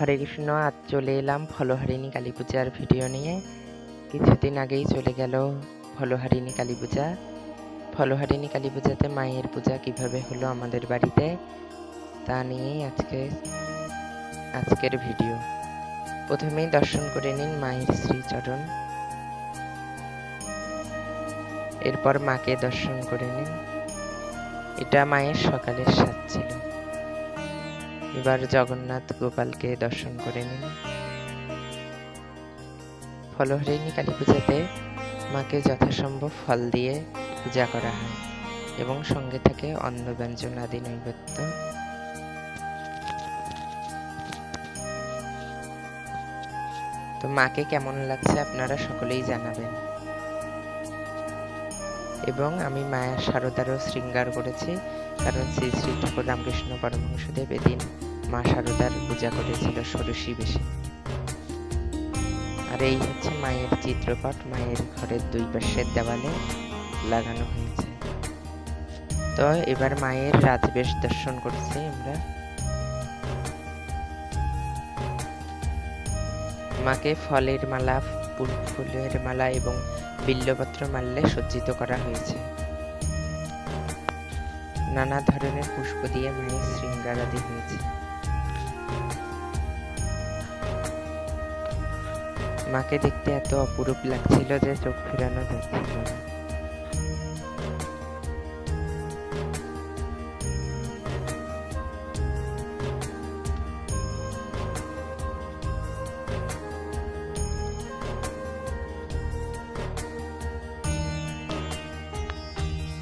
হরে কৃষ্ণ, আজ চলে এলাম ফলহারিণী কালী পূজার ভিডিও নিয়ে। কিছুদিন আগেই চলে গেল ফলহারিণী কালী পূজা। ফলহারিণী কালী পূজাতে মায়ের পূজা কীভাবে হলো আমাদের বাড়িতে, তা নিয়েই আজকে, আজকের ভিডিও। প্রথমেই দর্শন করে নিন মায়ের শ্রীচরণ। এরপর মাকে দর্শন করে নিন। এটা মায়ের সকালের ছিল এবার জগন্নাথ গোপালকে দর্শন করে নিন। ফলহরিণী কালী পূজাতে মাকে যথাসম্ভব ফল দিয়ে পূজা করা হয় এবং সঙ্গে থাকে অন্ন ব্যঞ্জন আদি নৈবেদ্য। তো মাকে কেমন লাগছে আপনারা সকলেই জানাবেন। এবং আমি মায়া শারদারও শৃঙ্গার করেছি কারণ শ্রী শ্রী ঠাকুর রামকৃষ্ণ পরমহংসদেব এদিন মা সারদার পূজা করেছিল ষোড়শী বেশি। আর এই হচ্ছে মায়ের চিত্রপট, মায়ের ঘরের দুই পাশের দেওয়ালে লাগানো হয়েছে। তো এবার মায়ের রাজবেশ দর্শন করছি আমরা। মাকে ফলের মালা, ফুল- ফুলের মালা এবং বিল্লপত্র মাল্যে সজ্জিত করা হয়েছে। নানা ধরনের পুষ্প দিয়ে মায়ের শৃঙ্গার আদি হয়েছে। মাকে দেখতে এত অপরূপ লাগছিল যে চোখ ফেরানো যাচ্ছিল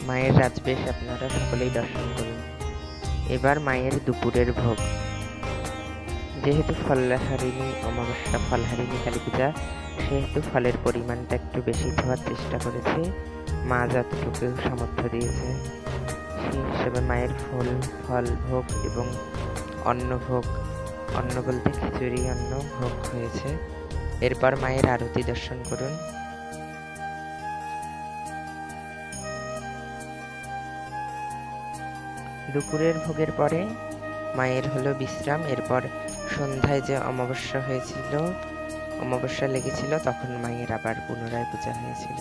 মায়ের রাজবেশ আপনারা সকলেই দর্শন করুন। এবার মায়ের দুপুরের ভোগ। যেহেতু ফলহারিণী অমাবস্যা ফলহারিণী কালী পূজা, সেহেতু ফলের পরিমাণটা একটু বেশি খাওয়ার চেষ্টা করেছি। মা যতটুকু সামর্থ্য দিয়েছে, সেই হিসেবে মায়ের ফুল, ফল ভোগ এবং অন্ন ভোগ, অন্ন বলতে খিচুড়ি, অন্ন ভোগ হয়েছে। এরপর মায়ের আরতি দর্শন করুন। দুপুরের ভোগের পরে মায়ের হলো বিশ্রাম, এরপর সন্ধ্যায় যে অমাবস্যা হয়েছিল, অমাবস্যা লেগেছিল, তখন মায়ের আবার পুনরায় পূজা হয়েছিল।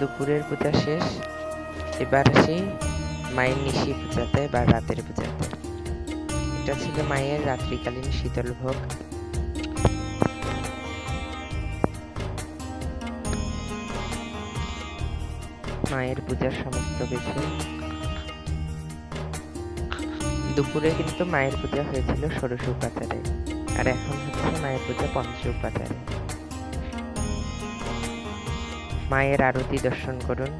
দুপুরের পূজা শেষ। এবার আসি মায়ের নিশি পূজাতে বা রাতের পূজাতে। এটা ছিল মায়ের রাত্রিকালীন শীতল ভোগ। মায়ের পূজার সমস্ত কিছু। দুপুরে কিন্তু মায়ের পূজা হয়েছিল ষোড়শ উপাচারে আর এখন হচ্ছে মায়ের পূজা পঞ্চ উপাচারে মায়ের আরতি দর্শন করুন।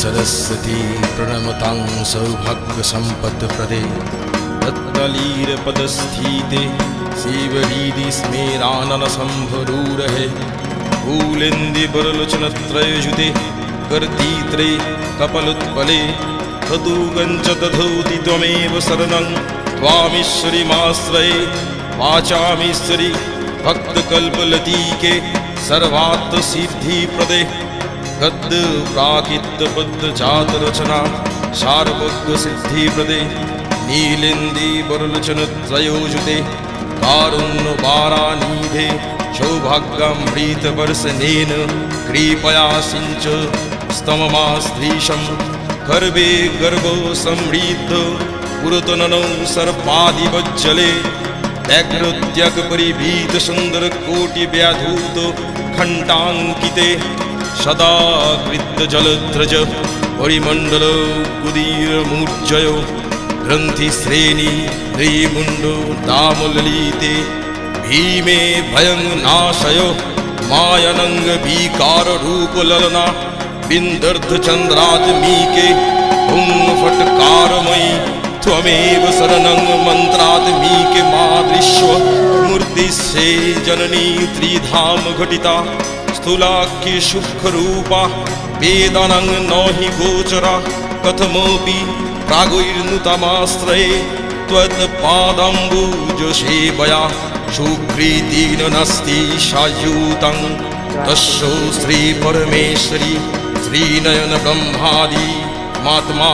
मातर्नीलसरस्वती प्रणमतां सौभाग्यसम्पत्प्रदे रत्नलीरपदस्थिते शिवरीदि स्मेराननसम्भरूरहे फूलेन्दिवरलोचनत्रयजुते कर्तीत्रे कपलोत्पले तदुगञ्च दधौति त्वमेव शरणं त्वामीश्वरीमाश्रये वाचामीश्वरि भक्तकल्पलतीके सर्वात्मसिद्धिप्रदे गद्य प्राकित्य बद्ध जात रचना सार्वज्ञ सिद्धि प्रदे नीलेन्दि वरलोचन त्रयोजुते कारुण्य वारानिधे सौभाग्यामृत वर्षनेन कृपया सिञ्च स्तममास्त्रीशं गर्भे गर्भो समृद्ध पुरतननौ सर्पादिवज्जले व्याघ्रोद्यग परिभीत सुन्दर कोटि व्याधूत घण्टाङ्किते सदा कृत्य जलध्रज परिमण्डल कुदीरमूर्जय ग्रन्थिश्रेणी नृमुण्ड दामललिते भीमे भयं नाशय मायनङ्ग विकाररूपललना बिन्दर्धचन्द्राजमीके हुं फट्कारमयि त्वमेव शरणं मन्त्रात्मीके मादृश्व मूर्तिस्ये जननी त्रिधाम घटिता स्थूलाख्ये सुखरूपा वेदानां न हि गोचरा कथमपि प्रागैर्नुतमाश्रये त्वत्पादाम्बुजसेवया सुकृतिन नास्ति सायुतं तस्यो श्रीपरमेश्वरी श्रीनयन ब्रह्मादि मात्मा